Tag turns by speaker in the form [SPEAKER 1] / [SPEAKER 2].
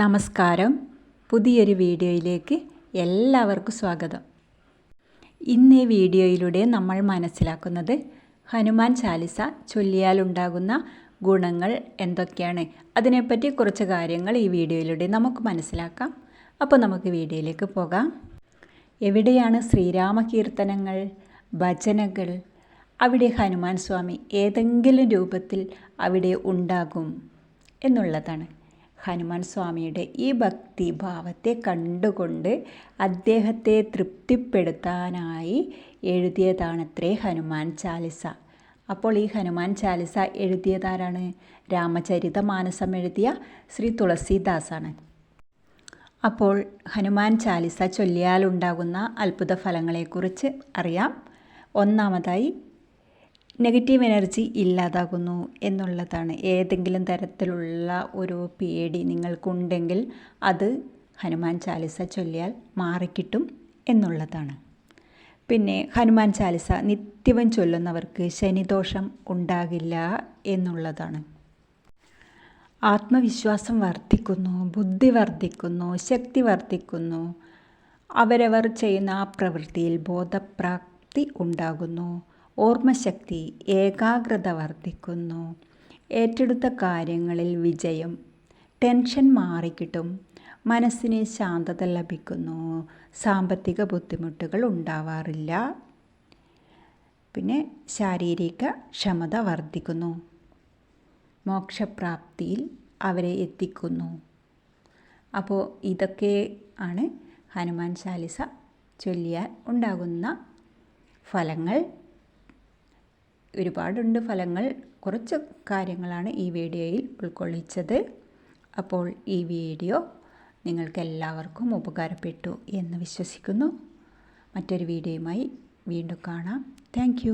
[SPEAKER 1] നമസ്കാരം പുതിയൊരു വീഡിയോയിലേക്ക് എല്ലാവർക്കും സ്വാഗതം ഇന്ന് ഈ വീഡിയോയിലൂടെ നമ്മൾ മനസ്സിലാക്കുന്നത് ഹനുമാൻ ചാലിസ ചൊല്ലിയാൽ ഉണ്ടാകുന്ന ഗുണങ്ങൾ എന്തൊക്കെയാണ് അതിനെപ്പറ്റി കുറച്ച് കാര്യങ്ങൾ ഈ വീഡിയോയിലൂടെ നമുക്ക് മനസ്സിലാക്കാം അപ്പോൾ നമുക്ക് വീഡിയോയിലേക്ക് പോകാം എവിടെയാണ് ശ്രീരാമകീർത്തനങ്ങൾ ഭജനകൾ അവിടെ ഹനുമാൻ സ്വാമി ഏതെങ്കിലും രൂപത്തിൽ അവിടെ ഉണ്ടാകും എന്നുള്ളതാണ് ഹനുമാൻ സ്വാമിയുടെ ഈ ഭക്തിഭാവത്തെ കണ്ടുകൊണ്ട് അദ്ദേഹത്തെ തൃപ്തിപ്പെടുത്താനായി എഴുതിയതാണത്രേ ഹനുമാൻ ചാലിസ അപ്പോൾ ഈ ഹനുമാൻ ചാലിസ എഴുതിയതാരാണ് രാമചരിത മാനസം എഴുതിയ ശ്രീ തുളസീദാസാണ് അപ്പോൾ ഹനുമാൻ ചാലിസ ചൊല്ലിയാലുണ്ടാകുന്ന അത്ഭുത ഫലങ്ങളെക്കുറിച്ച് അറിയാം ഒന്നാമതായി നെഗറ്റീവ് എനർജി ഇല്ലാതാകുന്നു എന്നുള്ളതാണ് ഏതെങ്കിലും തരത്തിലുള്ള ഒരു പേടി നിങ്ങൾക്കുണ്ടെങ്കിൽ അത് ഹനുമാൻ ചാലിസ ചൊല്ലിയാൽ മാറിക്കിട്ടും എന്നുള്ളതാണ് പിന്നെ ഹനുമാൻ ചാലിസ നിത്യവും ചൊല്ലുന്നവർക്ക് ശനിദോഷം ഉണ്ടാകില്ല എന്നുള്ളതാണ് ആത്മവിശ്വാസം വർദ്ധിക്കുന്നു ബുദ്ധി വർദ്ധിക്കുന്നു ശക്തി വർദ്ധിക്കുന്നു അവരവർ ചെയ്യുന്ന ആ പ്രവൃത്തിയിൽ ബോധപ്രാപ്തി ഉണ്ടാകുന്നു ഓർമ്മശക്തി ഏകാഗ്രത വർദ്ധിക്കുന്നു ഏറ്റെടുത്ത കാര്യങ്ങളിൽ വിജയം ടെൻഷൻ മാറിക്കിട്ടും മനസ്സിന് ശാന്തത ലഭിക്കുന്നു സാമ്പത്തിക ബുദ്ധിമുട്ടുകൾ ഉണ്ടാവാറില്ല പിന്നെ ശാരീരിക ക്ഷമത വർദ്ധിക്കുന്നു മോക്ഷപ്രാപ്തിയിൽ അവരെ എത്തിക്കുന്നു അപ്പോൾ ഇതൊക്കെ ആണ് ഹനുമാൻ ചാലിസ ചൊല്ലിയാൽ ഉണ്ടാകുന്ന ഫലങ്ങൾ ഒരുപാടുണ്ട് ഫലങ്ങൾ കുറച്ച് കാര്യങ്ങളാണ് ഈ വീഡിയോയിൽ ഉൾക്കൊള്ളിച്ചത് അപ്പോൾ ഈ വീഡിയോ നിങ്ങൾക്ക് എല്ലാവർക്കും ഉപകാരപ്പെട്ടു എന്ന് വിശ്വസിക്കുന്നു മറ്റൊരു വീഡിയോയുമായി വീണ്ടും കാണാം താങ്ക്